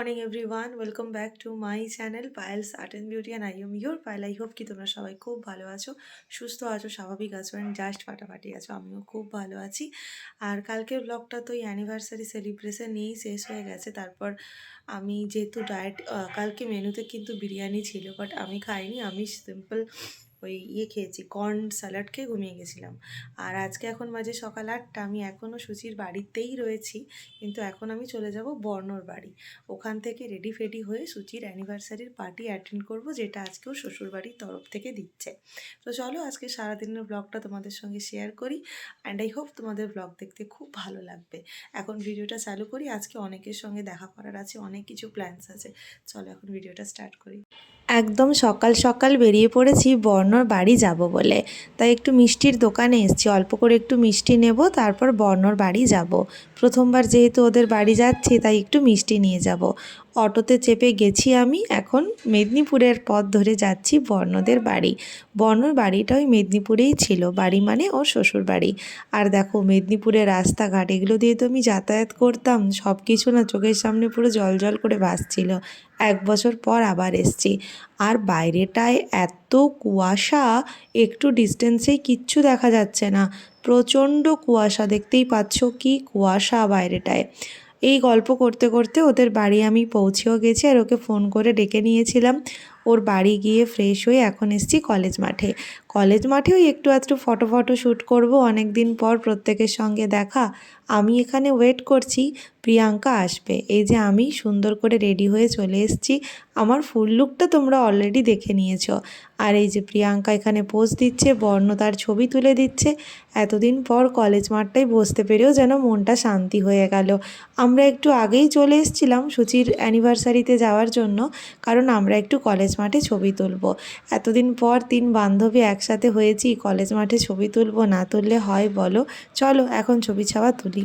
Morning everyone welcome back to my channel Payel's art and beauty and I am your Payel I hope কি তোমরা সবাই খুব ভালো আছো, সুস্থ আছো, স্বাভাবিক আছো অ্যান্ড জাস্ট ফাটাফাটি আছো। আমিও খুব ভালো আছি। আর কালকের ব্লগটা তো এই অ্যানিভার্সারি সেলিব্রেশন নিয়েই শেষ হয়ে গেছে। তারপর আমি যেহেতু ডায়েট কালকে মেনুতে কিন্তু বিরিয়ানি ছিল বাট আমি খাইনি। আমি সিম্পল ওই ইয়ে খেয়েছি কর্ন স্যালাড খেয়ে ঘুমিয়ে গেছিলাম। আর আজকে এখন বাজে সকাল আটটা, আমি এখনও সুচির বাড়িতেই রয়েছি, কিন্তু এখন আমি চলে যাব বর্ণর বাড়ি। ওখান থেকে রেডি ফেডি হয়ে সুচির অ্যানিভার্সারির পার্টি অ্যাটেন্ড করব, যেটা আজকেও শ্বশুরবাড়ির তরফ থেকে দিচ্ছে। তো চলো আজকে সারাদিনের ব্লগটা তোমাদের সঙ্গে শেয়ার করি অ্যান্ড আই হোপ তোমাদের ব্লগ দেখতে খুব ভালো লাগবে। এখন ভিডিওটা চালু করি, আজকে অনেকের সঙ্গে দেখা করার আছে, অনেক কিছু প্ল্যানস আছে। চলো এখন ভিডিওটা স্টার্ট করি। একদম সকাল সকাল বেরিয়ে পড়েছি বর্ণর বাড়ি যাব বলে। তাই একটু মিষ্টির দোকানে এসছি। অল্প করে একটু মিষ্টি নেব, তারপর বর্ণর বাড়ি যাব। প্রথমবার যেহেতু ওদের বাড়ি যাচ্ছি, তাই একটু মিষ্টি নিয়ে যাব। অটোতে চেপে গেছি আমি। এখন মেদিনীপুরের পথ ধরে যাচ্ছি বর্ণদের বাড়ি। বর্ণর বাড়িটা ওই মেদিনীপুরেই ছিল। বাড়ি মানে ওর শ্বশুর বাড়ি। আর দেখো, মেদিনীপুরের রাস্তাঘাট, এগুলো দিয়ে তো আমি যাতায়াত করতাম। সব কিছু না চোখের সামনে পুরো জল জল করে ভাসছিল। এক বছর পর আবার এসছি। আর বাইরেটায় এত কুয়াশা, একটু ডিস্টেন্সেই কিচ্ছু দেখা যাচ্ছে না। প্রচণ্ড কুয়াশা, দেখতেই পাচ্ছ কি কুয়াশা বাইরেটায়। এই গল্প করতে করতে ওদের বাড়ি আমি পৌঁছেও গেছি আর ওকে ফোন করে ডেকে নিয়েছিলাম। ওর বাড়ি গিয়ে ফ্রেশ হয়ে এখন এসছি কলেজ মাঠে। কলেজ মাঠেও একটু আধটু ফটো ফটো শ্যুট করব অনেক দিন পর প্রত্যেকের সঙ্গে দেখা। আমি এখানে ওয়েট করছি, প্রিয়াঙ্কা আসবে। এই যে আমি সুন্দর করে রেডি হয়ে চলে এসেছি। আমার ফুল লুকটা তোমরা অলরেডি দেখে নিয়েছো। আর এই যে প্রিয়াঙ্কা এখানে পোজ দিচ্ছে, বর্ণ তার ছবি তুলে দিচ্ছে। এতদিন পর কলেজ মাঠটাই বসতে পেরেও যেন মনটা শান্তি হয়ে গেল। আমরা একটু আগেই চলে এসেছিলাম সুচির অ্যানিভার্সারিতে যাওয়ার জন্য, কারণ আমরা একটু কলেজ মাঠে ছবি তুলব। এতদিন পর তিন বান্ধবী একসাথে হয়েছি কলেজ মাঠে ছবি তুলবো না তুললে হয় বলো? চলো এখন ছবি ছাওয়া তুলি।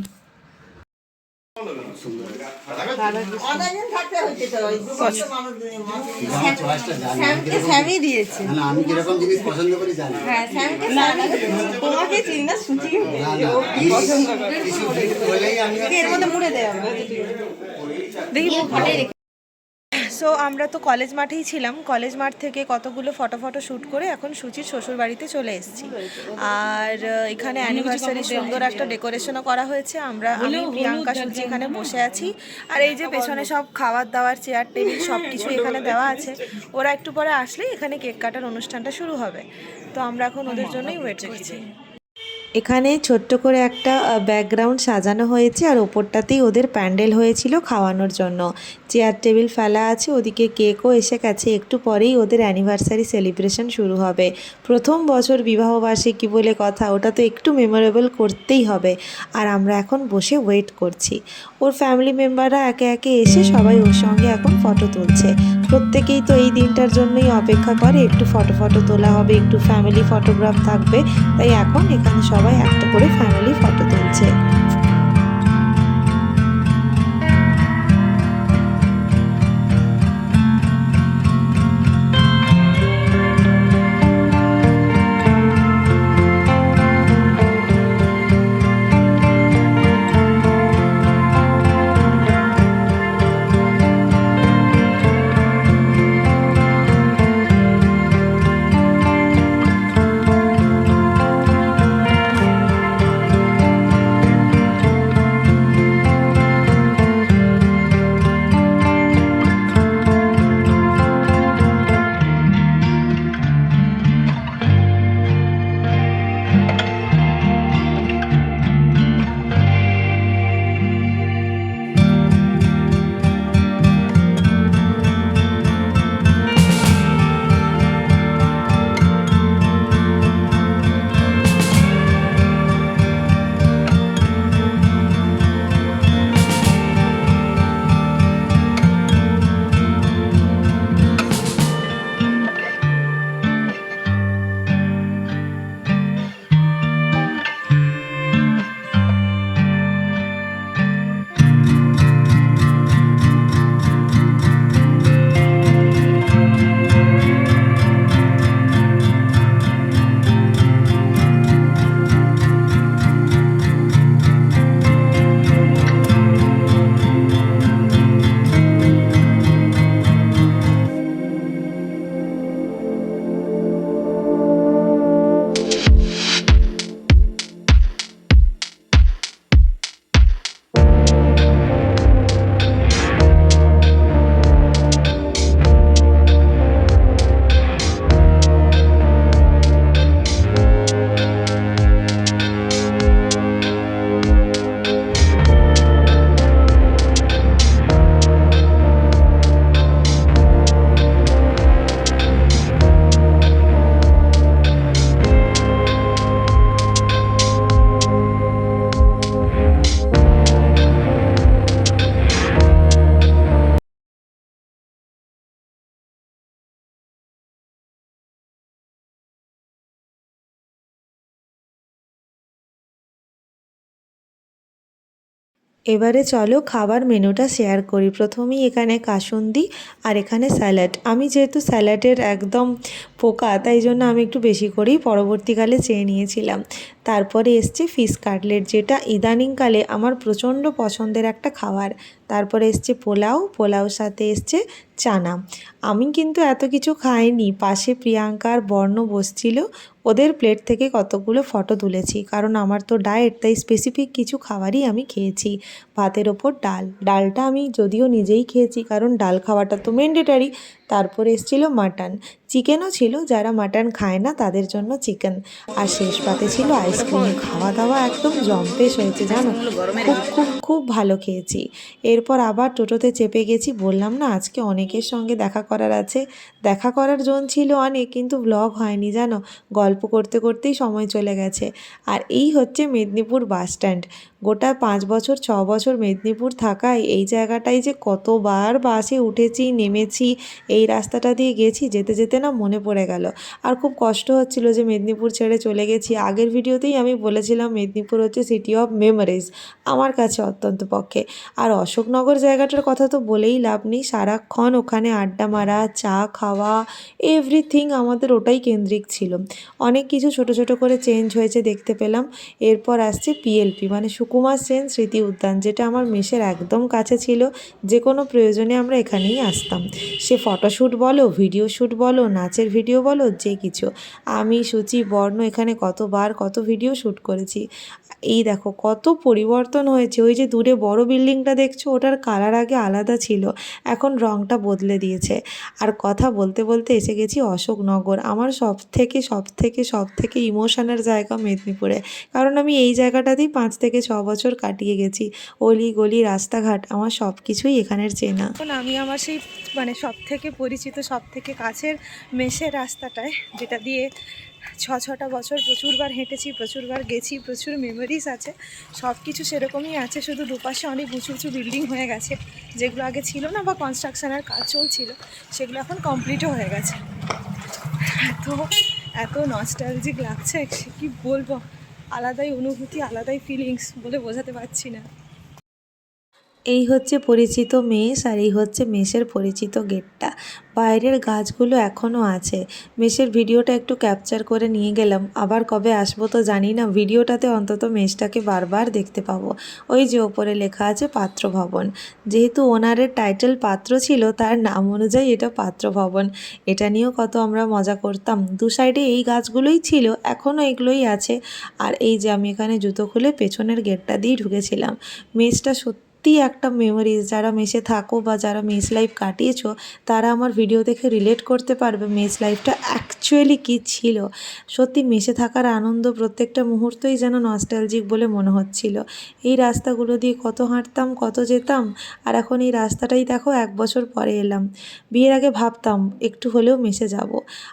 আমি কিরকম- জিনিস পছন্দ করি জানি হ্যাঁ দেখি। সো আমরা তো কলেজ মাঠেই ছিলাম। কলেজ মাঠ থেকে কতগুলো ফটো ফটো শ্যুট করে এখন সুচির শ্বশুর বাড়িতে চলে এসেছি। আর এখানে অ্যানিভার্সারি সুন্দর একটা ডেকোরেশনও করা হয়েছে। আমরা আমি প্রিয়াঙ্কা সুচি এখানে বসে আছি। আর এই যে পেছনে সব খাবার দাবার চেয়ার টেবিল সব কিছু এখানে দেওয়া আছে। ওরা একটু পরে আসলেই এখানে কেক কাটার অনুষ্ঠানটা শুরু হবে। তো আমরা এখন ওদের জন্যই ওয়েট করছি। এখানে ছোট্ট করে একটা ব্যাকগ্রাউন্ড সাজানো হয়েছে আর ওপরটাতেই ওদের প্যান্ডেল হয়েছিল খাওয়ানোর জন্য। চেয়ার টেবিল ফেলা আছে, ওদিকে কেকও এসে গেছে। একটু পরেই ওদের অ্যানিভার্সারি সেলিব্রেশন শুরু হবে। প্রথম বছর বিবাহবার্ষিকী বলে কথা, ওটা তো একটু মেমোরেবল করতেই হবে। আর আমরা এখন বসে ওয়েট করছি। ওর ফ্যামিলি মেম্বাররা একে একে এসে সবাই ওর সঙ্গে এখন ফটো তুলছে। প্রত্যেকেই তো এই দিনটার জন্যই অপেক্ষা করে, একটু ফটো ফটো তোলা হবে, একটু ফ্যামিলি ফটোগ্রাফ থাকবে। তাই এখন এখানে সবাই একটা করে ফ্যামিলি ফটো তুলছে। এবারে চলো খাবার মেনুটা শেয়ার করি। প্রথমেই এখানে কাসুন্দি আর এখানে স্যালাড। আমি যেহেতু স্যালাডের একদম পোকা, তাই জন্য আমি একটু বেশি করেই পরবর্তীকালে চেয়ে নিয়েছিলাম। তারপরে এসছে ফিশ কাটলেট যেটা ইদানিংকালে আমার প্রচণ্ড পছন্দের একটা খাবার। তারপরে এসছে পোলাও, পোলাওর সাথে এসছে চানা। আমি কিন্তু এত কিছু খাইনি, পাশে প্রিয়াঙ্কার বর্ণ বসছিল, ওদের প্লেট থেকে কতগুলো ফটো তুলেছি, কারণ আমার তো ডায়েট তাই স্পেসিফিক কিছু খাবারই আমি খেয়েছি। ভাতের ওপর ডাল, ডালটা আমি যদিও নিজেই খেয়েছি, কারণ ডাল খাওয়াটা তো ম্যান্ডেটারি তারপরে এসেছিল মাটন চিকেনও ছিল, যারা মাটন খায় না তাদের জন্য চিকেন। আর শেষ পাতে ছিল আইসক্রিম। খাওয়া দাওয়া একদম জম্পেশ হয়েছে, জানো? খুব খুব খুব ভালো খেয়েছি। এরপর আবার টোটোতে চেপে গেছি, বললাম, না, আজকে অনেকের সঙ্গে দেখা করার আছে। দেখা করার জন ছিল অনেক, কিন্তু ব্লগ হয়নি, জানো? গল্প করতে করতেই সময় চলে গেছে। আর এই হচ্ছে মেদিনীপুর বাস স্ট্যান্ড। গোটা পাঁচ বছর, ছ বছর মেদিনীপুর থাকায় এই জায়গাটায় যে কতবার বাসে উঠেছি, নেমেছি, এই রাস্তাটা দিয়ে গেছি, যেতে যেতে না মনে পড়ে গেল। আর খুব কষ্ট হচ্ছিল যে মেদিনীপুর ছেড়ে চলে গেছি। আগের ভিডিওতেই আমি বলেছিলাম মেদিনীপুর হচ্ছে সিটি অফ মেমোরিজ আমার কাছে অত্যন্ত পক্ষে। আর অশোকনগর জায়গাটার কথা তো বলেই লাভ নেই। সারাক্ষণ ওখানে আড্ডা মারা, চা খাওয়া এভরিথিং আমাদের ওটাই কেন্দ্রিক ছিল। অনেক কিছু ছোট ছোট করে চেঞ্জ হয়েছে দেখতে পেলাম। এরপর আসছে পিএলপি মানে সুকুমার সেন স্মৃতি উদ্যান, যেটা আমার মেসের একদম কাছে ছিল, যে কোনো প্রয়োজনে আমরা এখানেই আসতাম। সে ফটোশ্যুট বলো, ভিডিও শ্যুট বলো, নাচের ভিডিও বলো, যে কিছু। আমি, সুচি, বর্ণ এখানে কতবার কত ভিডিও শ্যুট করেছি। এই দেখো, কত পরিবর্তন হয়েছে। ওই যে দূরে বড় বিল্ডিংটা দেখছ, ওটার কালার আগে আলাদা ছিল। এখন রংটা বদলে দিয়েছে। আর কথা বলতে বলতে এসে গেছি অশোকনগর, আমার সব থেকে সব থেকে সব থেকে ইমোশনের জায়গা মেদিনীপুরে। কারণ আমি এই জায়গাটাতেই পাঁচ থেকে ছ বছর কাটিয়ে গেছি। অলি গলি, রাস্তাঘাট, আমার সব কিছুই এখানের চেনা। এখন আমি আমার সেই মানে সব থেকে পরিচিত সব থেকে কাছের মেশের রাস্তাটায়, যেটা দিয়ে ছ, ছটা বছর প্রচুরবার হেঁটেছি, প্রচুরবার গেছি, প্রচুর মেমোরিজ আছে। সব কিছু সেরকমই আছে, শুধু দুপাশে অনেক উঁচু উঁচু বিল্ডিং হয়ে গেছে, যেগুলো আগে ছিল না বা কনস্ট্রাকশনের কাজ চলছিল, সেগুলো এখন কমপ্লিটও হয়ে গেছে। এত এত নস্টালজিক লাগছে কি বলব? আলাদাই অনুভূতি আলাদাই ফিলিংস বলে বোঝাতে পারছি না। এই হচ্ছে পরিচিত মেষ আর এই হচ্ছে মেষের পরিচিত গেটটা। বাইরের গাছগুলো এখনও আছে। মেষের ভিডিওটা একটু ক্যাপচার করে নিয়ে গেলাম। আবার কবে আসব তো জানি না। ভিডিওটাতে অন্তত মেষটাকে বারবার দেখতে পাবো। ওই যে ওপরে লেখা আছে পাত্র ভবন যেহেতু ওনারের টাইটেল পাত্র ছিল, তার নাম অনুযায়ী এটা পাত্র ভবন এটা নিয়েও কত আমরা মজা করতাম। দু সাইডে এই গাছগুলোই ছিল এখনও এগুলোই আছে। আর এই যে আমি এখানে জুতো খুলে পেছনের গেটটা দিয়ে ঢুকেছিলাম। মেষটা সত্যি একটা মেমোরিজ যারা মেসে থাকো বা যারা মেস লাইফ কাটিয়েছো, তারা আমার ভিডিও দেখে রিলেট করতে পারবে মেস লাইফটা অ্যাকচুয়ালি কী ছিল। সত্যি মেসে থাকার আনন্দ প্রত্যেকটা মুহূর্তই যেন নস্টালজিক বলে মনে হচ্ছিল। এই রাস্তাগুলো দিয়ে কত হাঁটতাম, কত যেতাম, আর এখন এই রাস্তাটাই দেখো এক বছর পরে এলাম। বিয়ের আগে ভাবতাম, একটু হলেও মেসে যাব।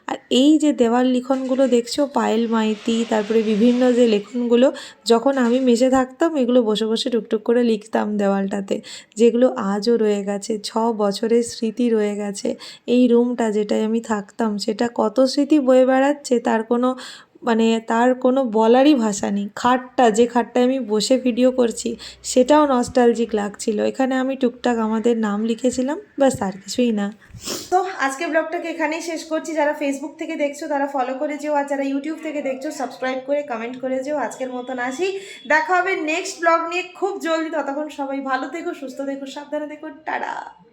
আর এই যে দেওয়াল লিখনগুলো দেখছ, পায়েল মাইতি, তারপরে বিভিন্ন যে লেখনগুলো, যখন আমি মেসে থাকতাম, এগুলো বসে বসে টুকটুক করে লিখতাম দেওয়ালটাতে, যেগুলো আজও রয়ে গেছে, ছ বছরের স্মৃতি রয়ে গেছে, এই রুমটা যেটায় আমি থাকতাম, সেটা কত স্মৃতি বয়ে বেড়াচ্ছে, তার কোনো মানে তার কোনো বলারই ভাষা নেই। খাটটা, যে খাটটায় আমি বসে ভিডিও করছি, সেটাও নস্টালজিক লাগছিল। এখানে আমি টুকটাক আমাদের নাম লিখেছিলাম, ব্যাস আর কিছুই না। তো আজকে ব্লগটাকে এখানেই শেষ করছি। যারা ফেসবুক থেকে দেখছ, তারা ফলো করে যেও। আর যারা ইউটিউব থেকে দেখছ সাবস্ক্রাইব করে কমেন্ট করে যেও। আজকের মতন আসি। দেখা হবে নেক্সট ব্লগ নিয়ে। খুব জলদি। ততক্ষণ সবাই ভালো থেকো, সুস্থ থেকো, সাবধানে থেকো। টাটা!